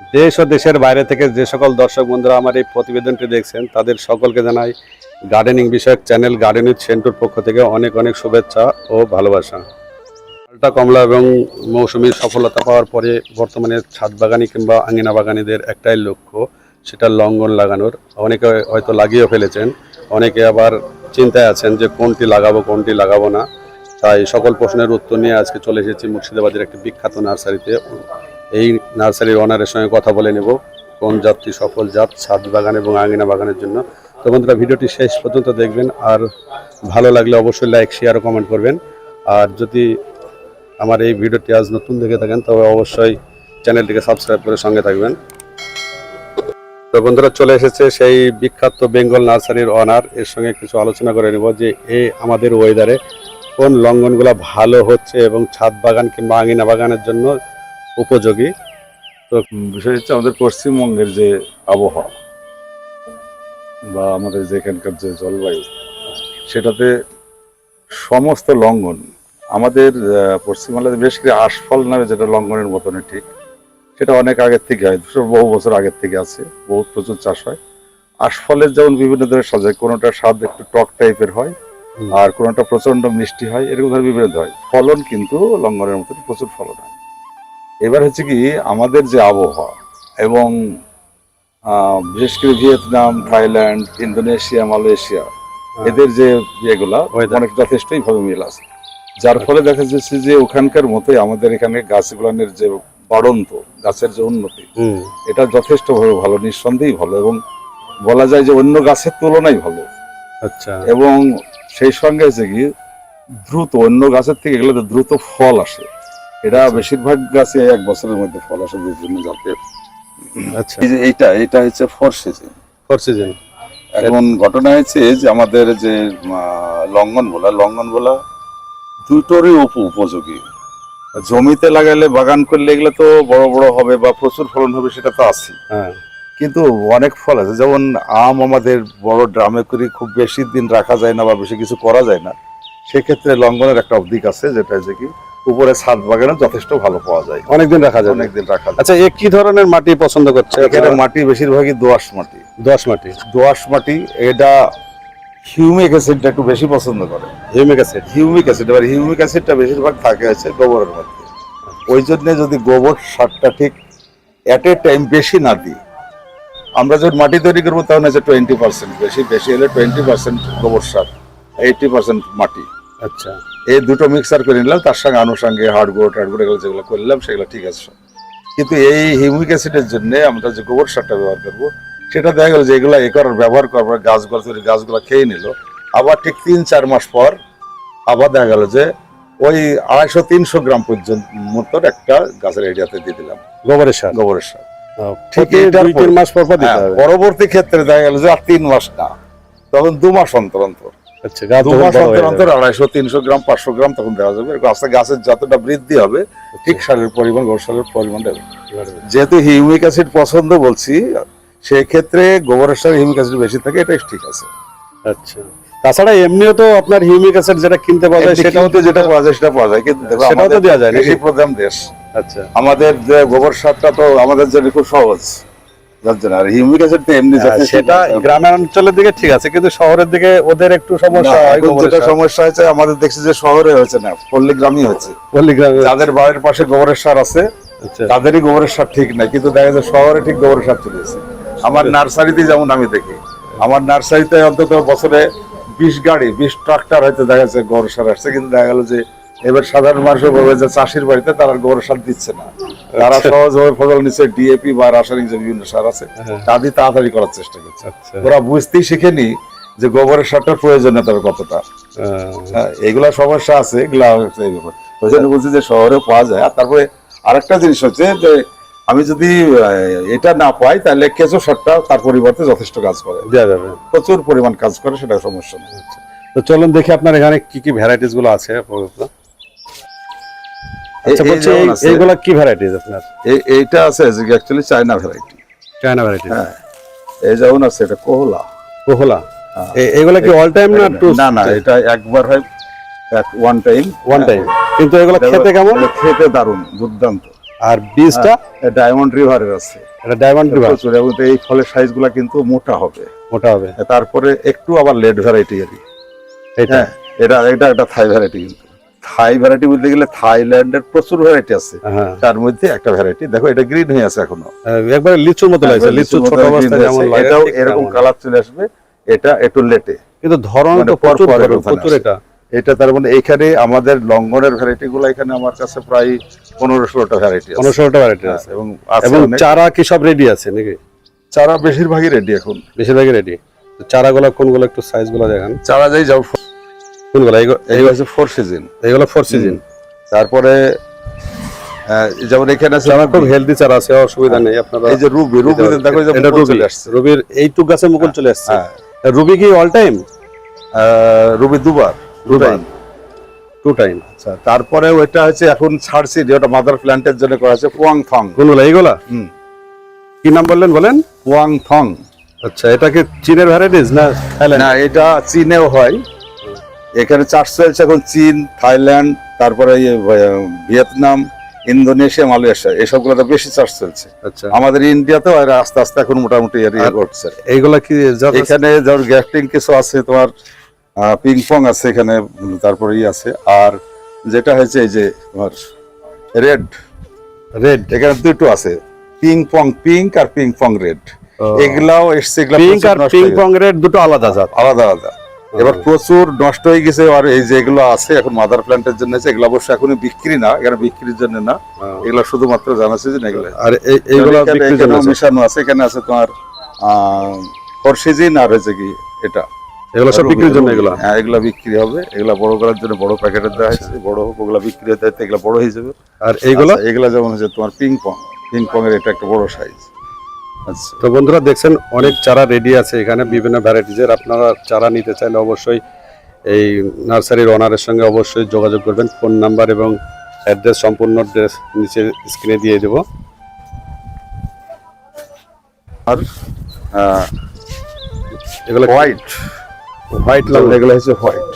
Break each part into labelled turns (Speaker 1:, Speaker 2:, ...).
Speaker 1: দেশ ও দেশের বাইরে থেকে যে সকল দর্শক বন্ধুরা আমার এই প্রতিবেদনটি দেখছেন, তাদের সকলকে জানাই গার্ডেনিং বিষয়ক চ্যানেল গার্ডেন উইথ সেন্টুর পক্ষ থেকে অনেক অনেক শুভেচ্ছা ও ভালোবাসা। মালটা কমলা এবং মৌসুমীর সফলতা পাওয়ার পরে বর্তমানে ছাদ বাগানি কিংবা আঙিনা বাগানিদের একটাই লক্ষ্য, সেটা লঙ্ঘন লাগানোর। অনেকে হয়তো লাগিয়েও ফেলেছেন, অনেকে আবার চিন্তায় আছেন যে কোনটি লাগাবো কোনটি লাগাবো না। তাই সকল প্রশ্নের উত্তর নিয়ে আজকে চলে এসেছি মুর্শিদাবাদের একটি বিখ্যাত নার্সারিতে। এই নার্সারির ওনারের সঙ্গে কথা বলে নেব কোন জাতটি সফল জাত, ছাদ বাগান এবং আঙিনা বাগানের জন্য। তো বন্ধুরা, ভিডিওটি শেষ পর্যন্ত দেখবেন। আর ভালো লাগলে অবশ্যই লাইক শেয়ার ও কমেন্ট করবেন। আর যদি আমার এই ভিডিওটি আজ নতুন দেখে থাকেন, তবে অবশ্যই চ্যানেলটিকে সাবস্ক্রাইব করে সঙ্গে থাকবেন। তো বন্ধুরা, চলে এসেছে সেই বিখ্যাত বেঙ্গল নার্সারির অনার এর সঙ্গে কিছু আলোচনা করে নেব যে, এ আমাদের ওয়েদারে কোন লঙ্ঘনগুলো ভালো হচ্ছে এবং ছাদ বাগান কিংবা আঙিনা বাগানের জন্য উপযোগী।
Speaker 2: তো বিষয় হচ্ছে আমাদের পশ্চিমবঙ্গের যে আবহাওয়া বা আমাদের যেখানকার যে জলবায়ু সেটাতে সমস্ত লঙ্ঘন আমাদের পশ্চিমবাংলাতে বেশ কিছু আশফল নামে যেটা লঙ্ঘনের মতনই ঠিক সেটা অনেক আগের থেকে হয় বহু বছর আগের থেকে আছে বহু প্রচুর চাষ হয়। আশফলের যেমন বিভিন্ন ধরনের সাজে কোনোটা স্বাদ একটু টক টাইপের হয় আর কোনোটা প্রচণ্ড মিষ্টি হয় এরকম ধরনের বিভিন্ন হয়। ফলন কিন্তু লঙ্ঘনের মতন প্রচুর ফলন হয়। এবার হচ্ছে কি আমাদের যে আবহাওয়া এবং বিশেষ করে ভিয়েতনাম থাইল্যান্ড ইন্দোনেশিয়া মালয়েশিয়া এদের যে ইয়েগুলা. অনেক যথেষ্টই ভাবে মিল আছে। যার ফলে দেখা যাচ্ছে যে ওখানকার মতোই আমাদের এখানে গাছগুলানের যে বাড়ন্ত গাছের যে উন্নতি এটা যথেষ্টভাবে ভালো নিঃসন্দেহেই ভালো এবং বলা যায় যে অন্য গাছের তুলনায় ভালো।
Speaker 1: আচ্ছা।
Speaker 2: এবং সেই সঙ্গে হচ্ছে কি দ্রুত অন্য গাছের থেকে এগুলোতে দ্রুত ফল আসে। এটা বেশিরভাগ গাছে এক বছরের মধ্যে ফল আসে বিভিন্ন জাতের
Speaker 1: আচ্ছা।
Speaker 2: এই যে এইটা এটা হচ্ছে ফোর সিজন।
Speaker 1: Four season.
Speaker 2: এখন ঘটনা হয়েছে যে আমাদের যে লঙ্ঘন বলা লঙ্ঘন বলা দুটোরই উপ- উপযোগী। জমিতে লাগালে বাগান করলে এগুলো তো বড় বড় হবে বা প্রচুর ফলন হবে সেটা তো আছে
Speaker 1: হ্যাঁ।
Speaker 2: কিন্তু অনেক ফল আছে যেমন আম আমাদের বড় ড্রামে করে খুব বেশি দিন রাখা যায় না বা বেশি কিছু করা যায় না। সেক্ষেত্রে লঙ্ঘনের একটা দিক আছে যেটা হচ্ছে কি উপরে ছাদ বাগানে যথেষ্ট ভালো পাওয়া যায়।
Speaker 1: অনেকদিন রাখা যাবে।
Speaker 2: অনেকদিন রাখা যায়
Speaker 1: আচ্ছা এ কি ধরনের মাটি পছন্দ করছে
Speaker 2: এখানে মাটি বেশিরভাগই দোআঁশ মাটি।
Speaker 1: দশ মাটি।
Speaker 2: দোআঁশ মাটি এটা হিউমিক অ্যাসিডটা একটু বেশি পছন্দ করে।
Speaker 1: Humic acid?
Speaker 2: হিউমিক অ্যাসিড এবার হিউমিক অ্যাসিডটা বেশিরভাগ থাকে হচ্ছে গোবরের মধ্যে। ওই জন্যে যদি গোবর সারটা ঠিক অ্যাট এ টাইম বেশি না দিই আমরা যখন মাটি তৈরি করব তখন হচ্ছে টোয়েন্টি পার্সেন্ট বেশি বেশি হলে টোয়েন্টি পার্সেন্ট গোবর সার এইটি পার্সেন্ট মাটি।
Speaker 1: আচ্ছা।
Speaker 2: এই দুটো মিক্সার করে নিলাম তার সঙ্গে আনুষঙ্গে এগুলো যেগুলো করলাম সেগুলো ঠিক আছে সব। কিন্তু এই হিউমিক অ্যাসিডের জন্য আমরা যে গোবর সারটা ব্যবহার করব সেটা দেখা গেল যে এগুলো এ করার ব্যবহার গাছগুলো তৈরি গাছগুলো খেয়ে নিল। আবার ঠিক তিন চার মাস পর আবার দেখা গেল যে ওই আড়াইশো তিনশো গ্রাম পর্যন্ত মতন একটা গাছের এরিয়াতে দিয়ে দিলাম।
Speaker 1: গোবরের সার?
Speaker 2: গোবরের সার।
Speaker 1: ঠিক তিন মাস পর
Speaker 2: হ্যাঁ, পরবর্তী ক্ষেত্রে দেখা গেল যে আর তিন মাস না তখন দু মাস অন্তর অন্তর।
Speaker 1: আচ্ছা গাছ
Speaker 2: দু
Speaker 1: যখন
Speaker 2: মাস
Speaker 1: বড়
Speaker 2: অন্তর অন্তর
Speaker 1: যাবে।
Speaker 2: আড়াইশো তিনশো গ্রাম পাঁচশো গ্রাম তখন দেওয়া যাবে। আস্তে গাছের যতটা বৃদ্ধি হবে ঠিক সারের পরিমাণ গোবর সারের পরিমাণ যেহেতু হিউমিক অ্যাসিড পছন্দ বলছি সেই গোবরের সার হিউমিক অ্যাসিড বেশি থাকে এটাই ঠিক আছে।
Speaker 1: আচ্ছা। তাছাড়া এমনিও তো আপনার হিউমিক অ্যাসিড যেটা কিনতে পাওয়া যায়
Speaker 2: সেটাও
Speaker 1: সেটাও
Speaker 2: তো যেটা পাওয়া যায় সেটা পাওয়া যায়। কিন্তু
Speaker 1: সেটাও তো
Speaker 2: আমাদের
Speaker 1: দেওয়া যায়
Speaker 2: কৃষি প্রধান দেশ।
Speaker 1: আচ্ছা।
Speaker 2: আমাদের যে গোবর সারটা তো আমাদের জন্য খুব সহজ। আর হিউমিক অ্যাসিড এমনি
Speaker 1: হ্যাঁ, সেটা গ্রামের অঞ্চলের দিকে ঠিক আছে কিন্তু শহরের দিকে ওদের একটু সমস্যা হয়
Speaker 2: যেটা সমস্যা হয়েছে আমাদের দেখছি যে শহরে হয়েছে না পল্লী গ্রামই হচ্ছে
Speaker 1: পল্লীগ্রামে
Speaker 2: যাদের বাড়ির পাশে গোবরের সার আছে
Speaker 1: আচ্ছা।
Speaker 2: তাদেরই গোবরের সার ঠিক নাই কিন্তু দেখা যায় শহরে ঠিক গোবরের সার চলে এসেছে আমার নার্সারিতে যেমন আমি দেখি আমার নার্সারিতে অন্তত বছরে বিশ গাড়ি বিশ ট্রাক্টর হয়তো দেখা যাচ্ছে গোবর সার আসছে কিন্তু দেখা গেল যে এবার সাধারণ মানুষের বলবে যে চাষির বাড়িতে তারা গোবর সার দিচ্ছে না। তারা সহজভাবে ফসল নিচ্ছে ডিএপি বা রাসায়নিক যে বিভিন্ন সার আছে
Speaker 1: হ্যাঁ।
Speaker 2: তা দিয়ে তাড়াতাড়ি করার চেষ্টা করছে।
Speaker 1: আচ্ছা।
Speaker 2: ওরা বুঝতেই শিখেনি যে গোবরের সারটার প্রয়োজনীয়তা কতটা। হ্যাঁ, এগুলা সমস্যা আছে এগুলা। ওই জন্য বলছি যে শহরে পাওয়া যায়। আর তারপরে আরেকটা জিনিস হচ্ছে যে আমি যদি এটা না পাই তাহলে কেঁচো সারটা তার পরিবর্তে যথেষ্ট কাজ করে। প্রচুর পরিমাণ কাজ করে সেটা সমস্যা নেই।
Speaker 1: তো চলুন দেখি আপনার এখানে কি কি ভ্যারাইটিসগুলো আছে আপাতত। আচ্ছা বলছি এইগুলা কি ভ্যারাইটিস আপনার?
Speaker 2: এইটা আছে actually China variety
Speaker 1: China variety
Speaker 2: হ্যাঁ। এই যেমন আছে এটা কোহলা
Speaker 1: কোহলা। এগুলা কি অল টাইম না টু
Speaker 2: না না এটা একবার হয় এক ওয়ান টাইম
Speaker 1: ওয়ান টাইম কিন্তু এগুলো খেতে কেমন?
Speaker 2: খেতে দারুণ দুর্দান্ত।
Speaker 1: আর বীজটা
Speaker 2: ডায়মন্ড রিভারের আছে।
Speaker 1: এটা ডায়মন্ড রিভার
Speaker 2: প্রচুর এবং এই ফলের সাইজগুলা কিন্তু মোটা হবে।
Speaker 1: মোটা হবে।
Speaker 2: তারপরে একটু আবার লেট ভ্যারাইটি আর কি।
Speaker 1: এটা
Speaker 2: হ্যাঁ এটা এটা একটা থাই ভ্যারাইটি কিন্তু। থাই ভ্যারাইটি বলতে গেলে থাইল্যান্ডের প্রচুর ভ্যারাইটি আছে।
Speaker 1: হ্যাঁ।
Speaker 2: তার মধ্যে একটা ভ্যারাইটি দেখো এটা গ্রিন হয়ে আছে এখনও।
Speaker 1: আহ, একবারে লিচুর মতো লাগছে। লিচু ছোট অবস্থায় যেমন
Speaker 2: এটাও এরকম কালার চলে আসবে। এটা একটু লেটে।
Speaker 1: কিন্তু ধরন
Speaker 2: মানে
Speaker 1: তো প্রচুর প্রচুর এটা।
Speaker 2: এটা তার মানে এখানে আমাদের লঙ্ঘনের ভ্যারাইটি গুলো এখানে আমার কাছে প্রায় পনেরো ষোলোটা ভ্যারাইটি আছে।
Speaker 1: পনেরোশোটা ভ্যারাইটি
Speaker 2: হ্যাঁ,
Speaker 1: আছে।
Speaker 2: এবং
Speaker 1: এবং চারা কি সব রেডি আছে নাকি?
Speaker 2: চারা বেশিরভাগই রেডি এখন।
Speaker 1: বেশিরভাগই রেডি চারা চারাগুলো কোনগুলো একটু সাইজগুলো দেখান।
Speaker 2: চারা যাই যাও
Speaker 1: কোনগুলো? এইগুলো
Speaker 2: এইগুলো হচ্ছে ফোর সিজন
Speaker 1: এইগুলো ফোর সিজন
Speaker 2: তারপরে যেমন এখানে আছে
Speaker 1: চারা খুব। হেলদি চারা আছে অসুবিধা নেই আপনারা
Speaker 2: এই যে রুবি রুবি দেখো
Speaker 1: এটা রুবি।
Speaker 2: আসছে।
Speaker 1: রুবির এইটুক গাছে মুকুল চলে আসছে।
Speaker 2: হ্যাঁ।
Speaker 1: রুবি কি অল টাইম
Speaker 2: রুবি দুবার।
Speaker 1: দুবার। টু টাইম
Speaker 2: আচ্ছা তারপরে ওইটা হচ্ছে এখন ছাড়ছি যে ওটা মাদার প্ল্যান্টের জন্য করা আছে পুয়াং থং
Speaker 1: কোনগুলো? এইগুলা?
Speaker 2: হুম।
Speaker 1: কি নাম বললেন বলেন?
Speaker 2: পুয়াং থং
Speaker 1: আচ্ছা এটা কি চীনের ভ্যারাইটিস না
Speaker 2: না এটা চীনেও হয়। এখানে চাষ চলছে এখন চীন থাইল্যান্ড তারপরে ভিয়েতনাম ইন্দোনেশিয়া মালয়েশিয়া এসবগুলোতে বেশি চাষ চলছে।
Speaker 1: আচ্ছা।
Speaker 2: আমাদের ইন্ডিয়াতেও আর আস্তে আস্তে এখন মোটামুটি এর ইয়ে
Speaker 1: এইগুলা কি
Speaker 2: এখানে ধর গ্যাফটিং কিছু আছে তোমার পিং পং আছে এখানে তারপরে ই আছে আর যেটা হয়েছে এই যে তোমার রেড
Speaker 1: রেড
Speaker 2: এখানে দুটো আছে পিং পং পিঙ্ক আর পিং পং রেড এগুলাও এসছে
Speaker 1: পিঙ্ক আর পিং পং রেড দুটো আলাদা জাত।
Speaker 2: আলাদা আলাদা। এবার প্রচুর নষ্ট হয়ে গেছে আর এই যে এগুলো আছে এখন মাদার প্ল্যান্টের জন্য আছে, এগুলো অবশ্য এখন বিক্রি না এখানে বিক্রির জন্য না। এগুলো শুধুমাত্র জানা সিজন এগুলো।
Speaker 1: আর এই- এইগুলা।
Speaker 2: মেশানো আছে এখানে আছে তোমার ফরসিজিন আর হচ্ছে কি এটা।
Speaker 1: এগুলো সব বিক্রির জন্য। এগুলা?
Speaker 2: হ্যাঁ এগুলা বিক্রি হবে। এগুলা বড় করার জন্য বড় প্যাকেটে দেওয়া হয়েছে। বড় হোক ওগুলা বিক্রি হতে হতে এগুলা বড় হয়ে যাবে।
Speaker 1: আর এইগুলা?
Speaker 2: আচ্ছা, এগুলা যেমন হচ্ছে তোমার পিং পং পিং পং এর এটা একটা বড় সাইজ আচ্ছা
Speaker 1: তো বন্ধুরা দেখছেন অনেক চারা রেডি আছে এখানে বিভিন্ন ভ্যারাইটিজের আপনারা চারা নিতে চাইলে অবশ্যই এই নার্সারির ওনারের সঙ্গে অবশ্যই যোগাযোগ করবেন। ফোন নাম্বার এবং অ্যাড্রেস সম্পূর্ণ ড্রেস নিচে স্ক্রিনে দিয়ে দেবো।
Speaker 2: আর
Speaker 1: এগুলো
Speaker 2: হোয়াইট
Speaker 1: হোয়াইট লঙ্গন।
Speaker 2: এগুলো হচ্ছে হোয়াইট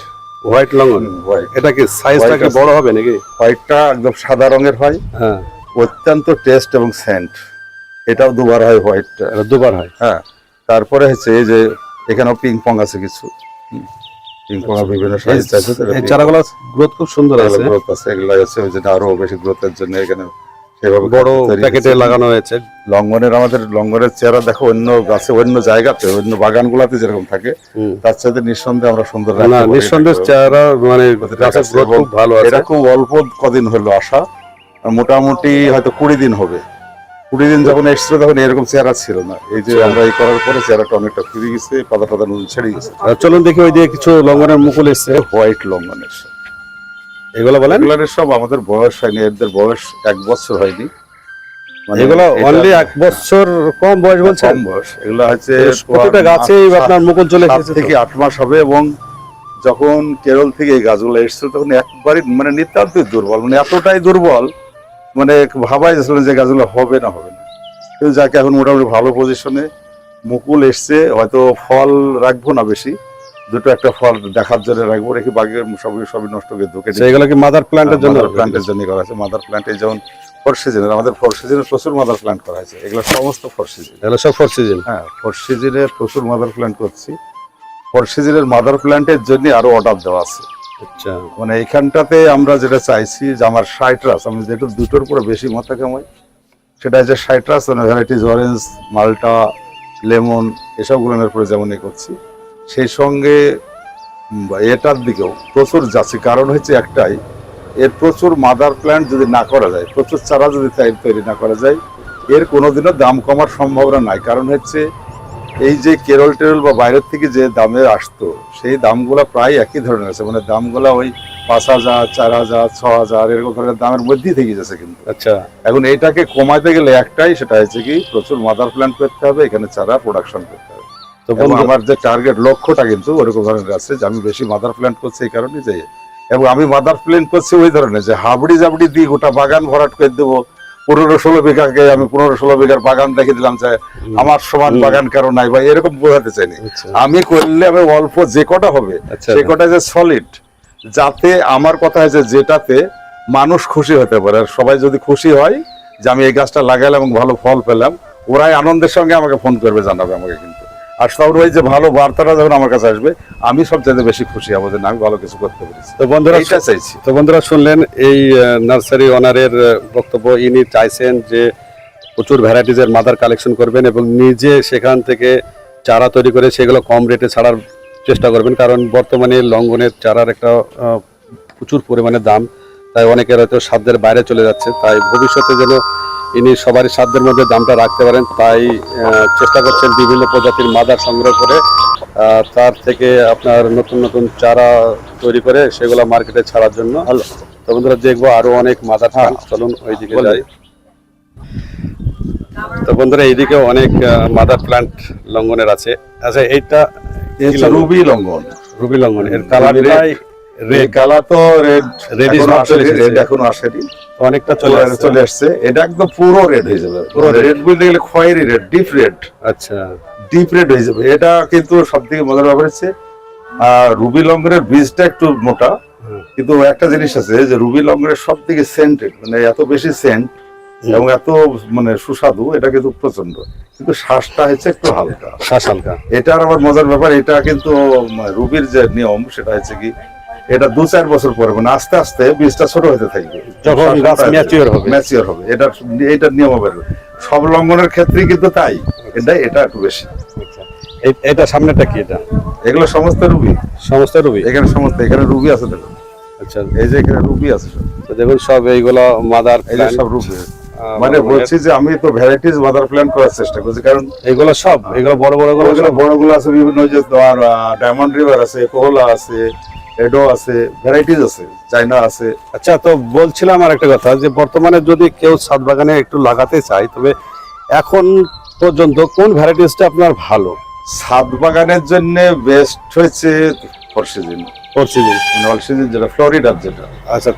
Speaker 1: হোয়াইট লঙ্গন?
Speaker 2: হোয়াইট
Speaker 1: এটা কি সাইজটা কি বড় হবে নাকি?
Speaker 2: হোয়াইটটা একদম সাদা রঙের হয়।
Speaker 1: হ্যাঁ।
Speaker 2: অত্যন্ত টেস্ট এবং সেন্ট এটাও দুবার হয় হোয়াইটটা
Speaker 1: দুবার হয়?
Speaker 2: হ্যাঁ। তারপরে হচ্ছে এই যে এখানেও পিং পং আছে কিছু। পিং বিভিন্ন সাইজ আছে
Speaker 1: চারাগুলো গ্রোথ খুব সুন্দর আছে।
Speaker 2: গ্রোথ আছে এগুলো আছে ওই জন্য আরও বেশি গ্রোথের জন্য এখানে সেভাবে
Speaker 1: বড় প্যাকেটে লাগানো হয়েছে।
Speaker 2: লঙ্গনের আমাদের লঙ্গনের চেহারা দেখো অন্য গাছে অন্য জায়গাতে অন্য বাগানগুলোতে যেরকম থাকে
Speaker 1: হুম।
Speaker 2: তার সাথে নিঃসন্দেহে আমরা সুন্দর
Speaker 1: না নিঃসন্দেহে
Speaker 2: এটাকে।
Speaker 1: মানে গাছের গ্রোথ খুব ভালো আছে।
Speaker 2: এটা অল্প কদিন হলো আসা মোটামুটি হয়তো কুড়ি দিন হবে। কুড়ি দিন যখন এসছিল তখন এরকম চেহারা ছিল না। এই যে আমরা এই করার পরে চেহারাটা অনেকটা ফিরে গেছে পাতা পাতা নতুন ছেড়ে গেছে
Speaker 1: চলুন দেখি ওই দিয়ে কিছু লঙ্গনের মুকুল এসছে।
Speaker 2: হোয়াইট লঙ্গনের সব।
Speaker 1: এগুলো বলেন।
Speaker 2: এগুলোর সব আমাদের বয়স হয়নি এদের বয়স এক বছর হয়নি। মানে
Speaker 1: এগুলো অনলি এক বছর কম বয়স বলছেন?
Speaker 2: কম বয়স। এগুলো হচ্ছে
Speaker 1: প্রতিটা আপনার মুকুল চলে এসেছে
Speaker 2: থেকে আট মাস হবে এবং যখন কেরল থেকে এই গাছগুলো এসেছিল তখন একবারই মানে নিতান্তই দুর্বল। মানে এতটাই দুর্বল মানে ভাবাই যাচ্ছিল যে গাছগুলো হবে না হবে না। কিন্তু যাকে এখন মোটামুটি ভালো পজিশনে মুকুল এসছে হয়তো ফল রাখব না বেশি। দুটো একটা ফল দেখার জন্য রাখব রেখে বাকি সবই সবই নষ্ট করে ধুকে
Speaker 1: তো এগুলো কি মাদার প্ল্যান্টের জন্য
Speaker 2: প্ল্যান্টের জন্য করা হয়েছে। মাদার প্ল্যান্টে যেমন ফোর সিজনের আমাদের ফোর সিজনে প্রচুর মাদার প্ল্যান্ট করা হয়েছে। এগুলো সমস্ত ফোর সিজন
Speaker 1: এগুলো সব ফোর সিজন
Speaker 2: হ্যাঁ ফোর সিজনে প্রচুর মাদার প্ল্যান্ট করছি। ফোর সিজনের মাদার প্ল্যান্টের জন্য আরও অর্ডার দেওয়া আছে।
Speaker 1: আচ্ছা।
Speaker 2: মানে এখানটাতে আমরা যেটা চাইছি যে আমার সাইট্রাস, আমি যেটা দুটোর উপরে বেশি মাথা কামাই সেটা হচ্ছে সাইট্রাস মানে ভ্যারাইটিস, অরেঞ্জ, মাল্টা, লেমন এসবগুলোর উপরে যেমনই করছি, সেই সঙ্গে এটার দিকেও প্রচুর যাচ্ছে। কারণ হচ্ছে একটাই, এর প্রচুর মাদার প্ল্যান্ট যদি না করা যায়, প্রচুর চারা যদি তৈরি না করা যায়, এর কোনোদিনও দাম কমার সম্ভাবনা নাই। কারণ হচ্ছে এই যে কেরল টেরল বা বাইরের থেকে যে দামে আসতো সেই দামগুলো প্রায় একই ধরনের আছে। মানে দামগুলো ওই পাঁচ হাজার চার হাজার ছ হাজার এরকম ধরনের দামের মধ্যেই থেকে যাচ্ছে কিন্তু।
Speaker 1: আচ্ছা।
Speaker 2: এখন এইটাকে কমাতে গেলে একটাই সেটা হচ্ছে কি প্রচুর মাদার প্ল্যান্ট করতে হবে এখানে চারা প্রোডাকশন করতে হবে।
Speaker 1: তো
Speaker 2: আমার যে টার্গেট লক্ষ্যটা কিন্তু ওরকম ধরনের আছে যে আমি বেশি মাদার প্ল্যান্ট করছি এই কারণে যে এবং আমি মাদার প্ল্যান্ট করছি ওই ধরনের যে হাবড়ি জাবড়ি দিয়ে গোটা বাগান ভরাট করে দেবো পনেরো ষোলো বিঘাকে আমি পনেরো ষোলো বিঘার বাগান দেখে দিলাম যে আমার সমান বাগান কারও নাই ভাই এরকম বোঝাতে চাইনি।
Speaker 1: আচ্ছা।
Speaker 2: আমি করলে আমি অল্প যে কটা হবে
Speaker 1: আচ্ছা।
Speaker 2: সে কটা যে সলিড যাতে আমার কথা হয়েছে যেটাতে মানুষ খুশি হতে পারে। আর সবাই যদি খুশি হয় যে আমি এই গাছটা লাগালাম এবং ভালো ফল পেলাম ওরাই আনন্দের সঙ্গে আমাকে ফোন করবে জানাবে আমাকে আর যে ভালো বার্তাটা যখন আমার কাছে আসবে আমি সবচেয়ে বেশি খুশি না, আমি ভালো কিছু করতে পেরেছি।
Speaker 1: তো বন্ধুরা
Speaker 2: এইটা চাইছি।
Speaker 1: তো বন্ধুরা শুনলেন এই নার্সারি ওনারের বক্তব্য ইনি চাইছেন যে প্রচুর ভ্যারাইটিজের মাদার কালেকশন করবেন এবং নিজে সেখান থেকে চারা তৈরি করে সেগুলো কম রেটে ছাড়ার চেষ্টা করবেন। কারণ বর্তমানে লঙ্ঘনের চারার একটা প্রচুর পরিমাণে দাম তাই অনেকের হয়তো সাধ্যের বাইরে চলে যাচ্ছে তাই ভবিষ্যতে যেন ইনি সবারই সাধ্যের মধ্যে দামটা রাখতে পারেন তাই চেষ্টা করছেন বিভিন্ন প্রজাতির মাদার সংগ্রহ করে তার থেকে আপনার নতুন নতুন চারা তৈরি করে সেগুলো মার্কেটে ছাড়ার জন্য। তো বন্ধুরা দেখব আরও অনেক মাদার
Speaker 2: হ্যাঁ।
Speaker 1: প্লান্ট চলুন ওইদিকে। যাই। তো বন্ধুরা এইদিকে অনেক মাদার প্লান্ট লঙ্ঘনের আছে। আচ্ছা এইটা
Speaker 2: রুবি লঙ্ঘন।
Speaker 1: রুবি লঙ্ঘন। এর কালারটাই
Speaker 2: রেড
Speaker 1: রেড
Speaker 2: কালার তো রেড
Speaker 1: এসেছে।
Speaker 2: রেড এখনও আসেনি
Speaker 1: অনেকটা চলে
Speaker 2: চলে
Speaker 1: আসছে।
Speaker 2: এটা একদম পুরো রেড হয়ে যাবে। পুরো রেড বলতে গেলে খয়েরি রেড ডিপ রেড
Speaker 1: আচ্ছা।
Speaker 2: ডিপ রেড হয়ে যাবে। এটা কিন্তু সব থেকে মজার ব্যাপার হচ্ছে রুবি লঙ্গরের বীজটা একটু মোটা। কিন্তু একটা জিনিস আছে যে রুবি লঙ্গরের সব থেকে সেন্টেড মানে এত বেশি সেন্ট এবং এত মানে সুস্বাদু এটা কিন্তু প্রচণ্ড কিন্তু শ্বাসটা হচ্ছে একটু হালকা।
Speaker 1: শ্বাস হালকা।
Speaker 2: এটার আবার মজার ব্যাপার এটা কিন্তু রুবির যে নিয়ম সেটা হচ্ছে কি এটা দু চার বছর পরে মানে আস্তে আস্তে বীজটা ছোট হতে থাকবে।
Speaker 1: যখন গাছ mature হবে।
Speaker 2: ম্যাচিওর হবে। এটা এটার নিয়ম হবে। সব লঙ্ঘনের ক্ষেত্রেই কিন্তু তাই। এটা এটা একটু বেশি।
Speaker 1: আচ্ছা। এই- এটা সামনেটা কি এটা?
Speaker 2: এগুলো সমস্ত রুবি।
Speaker 1: সমস্ত রুবি?
Speaker 2: এখানে সমস্ত এখানে রুবি আছে দেখুন।
Speaker 1: আচ্ছা।
Speaker 2: এই যে এখানে রুবি আছে
Speaker 1: তো দেখুন সব এইগুলো মাদার
Speaker 2: এই সব রুবি। মানে বলছি যে আমি তো ভ্যারাইটিস মাদার প্ল্যান করার চেষ্টা করছি কারণ
Speaker 1: এগুলো সব এগুলো বড় বড়গুলো
Speaker 2: ওগুলো বড়গুলো আছে বিভিন্ন যে ডায়মন্ড রিভার আছে কোহলা আছে এডো আছে ভ্যারাইটিস আছে চাইনা আছে।
Speaker 1: আচ্ছা তো বলছিলাম আর একটা কথা যে বর্তমানে যদি কেউ ছাদ বাগানে একটু লাগাতে চায় তবে এখন পর্যন্ত কোন ভ্যারাইটিসটা আপনার ভালো?
Speaker 2: ছাদ বাগানের জন্য বেস্ট হয়েছে for season
Speaker 1: four season
Speaker 2: all season যেটা ফ্লোরিডার যেটা।
Speaker 1: আচ্ছা।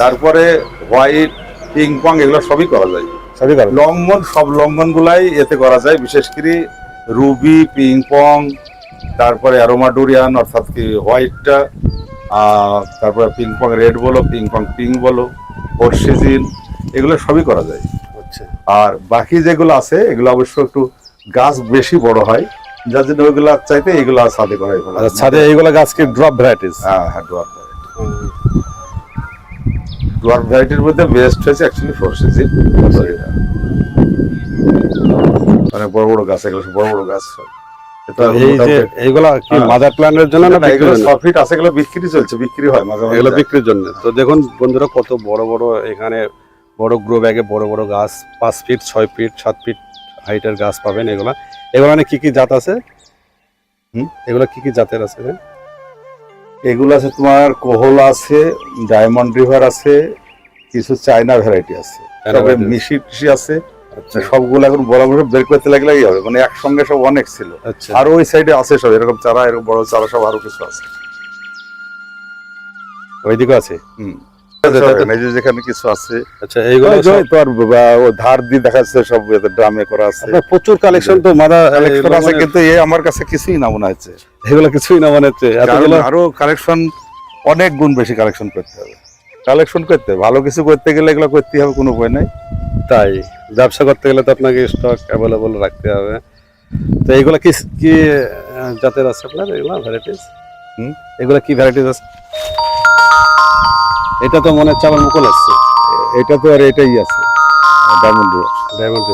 Speaker 2: তারপরে হোয়াইট পিং পং এগুলো সবই করা যায়।
Speaker 1: সবই কারণ
Speaker 2: লঙ্ঘন সব লঙ্ঘন গুলাই এতে করা যায় বিশেষ করে রুবি পিং পং তারপরে অ্যারোমাডোরিয়ান অর্থাৎ কি হোয়াইটটা তারপরে পিং পং রেড বলো পিং পং পিঙ্ক বলো সিজিন এগুলো সবই করা যায়।
Speaker 1: আচ্ছা।
Speaker 2: আর বাকি যেগুলো আছে এগুলো অবশ্য একটু গাছ বেশি বড় হয় যার জন্য ওইগুলো চাইতে এগুলো ছাদে করাই ভালো
Speaker 1: আচ্ছা ছাদে এইগুলো গাছকে ড্রপ ভ্যারাইটিস
Speaker 2: হ্যাঁ হ্যাঁ ডুয়ার ডুয়ার ভ্যারাইটির মধ্যে বেস্ট হয়েছে অ্যাকচুয়ালি ফোর সিজিন মানে বড় বড় গাছ এগুলো বড় বড় গাছ সব।
Speaker 1: এই যে এইগুলা কি
Speaker 2: হ্যাঁ।
Speaker 1: মাদার প্ল্যান্টের জন্য না
Speaker 2: এগুলো? আছে এগুলো বিক্রি চলছে বিক্রি হয় মাঝে
Speaker 1: এগুলো বিক্রির জন্য। তো দেখুন বন্ধুরা কত বড় বড় এখানে বড় গ্রো ব্যাগে বড় বড় গাছ পাঁচ ফিট ছয় ফিট সাত ফিট হাইটের গাছ পাবেন এগুলা। এগুলো মানে কি কি জাত আছে?
Speaker 2: হুম?
Speaker 1: এগুলো কি কি জাতের আছে?
Speaker 2: এগুলো আছে তোমার কোহলা আছে ডায়মন্ড রিভার আছে কিছু চায়না ভ্যারাইটি আছে। তবে মিশি টিশি আছে। সবগুলো এখন বড় বের করতে লাগলেই হবে। মানে একসঙ্গে সব অনেক ছিল।
Speaker 1: আচ্ছা।
Speaker 2: আর ওই সাইডে আছে সব। এরকম চারা এরকম বড় চারা সব আরও কিছু আছে।
Speaker 1: ওইদিকে আছে?
Speaker 2: হুম।
Speaker 1: আচ্ছা,
Speaker 2: যেখানে কিছু আছে।
Speaker 1: আচ্ছা এইগুলো
Speaker 2: ধার দিয়ে সব ড্রামে করা আছে।
Speaker 1: প্রচুর কালেকশন তো মাদা
Speaker 2: কালেকশন আছে। কিন্তু এ আমার কাছে কিছুই না মনে হচ্ছে।
Speaker 1: এগুলো কিছুই না মনে হচ্ছে।
Speaker 2: আরও কালেকশন অনেক গুণ বেশি কালেকশন করতে হবে। কালেকশন করতে ভালো কিছু করতে গেলে এগুলো করতে হবে কোনো উপায় নাই।
Speaker 1: তাই ব্যবসা করতে গেলে তো আপনাকে স্টক অ্যাভেলেবল রাখতে হবে। তো এইগুলো কি কি জাতের আছে আপনার? এগুলো ভ্যারাইটিস
Speaker 2: হুম?
Speaker 1: এগুলো কি ভ্যারাইটিস আছে? এটা তো মনে হচ্ছে আমার মুকুল আসছে।
Speaker 2: এটা তো আর এটাই আছে ডায়মন্ড
Speaker 1: ডায়মন্ড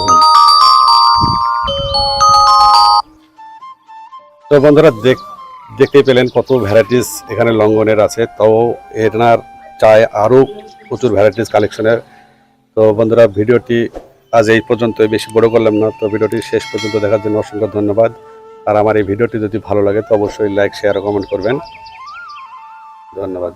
Speaker 1: তো বন্ধুরা দেখ দেখতেই পেলেন কত ভ্যারাইটিস এখানে লঙ্ঘনের আছে। তো এনার চায় আরও প্রচুর ভ্যারাইটিস কালেকশনের তো বন্ধুরা, ভিডিওটি আজ এই পর্যন্তই, বেশি বড় করলাম না, তো ভিডিওটি শেষ পর্যন্ত দেখার জন্য অসংখ্য ধন্যবাদ। আর আমার এই ভিডিওটি যদি ভালো লাগে, তো অবশ্যই লাইক শেয়ার কমেন্ট করবেন। ধন্যবাদ।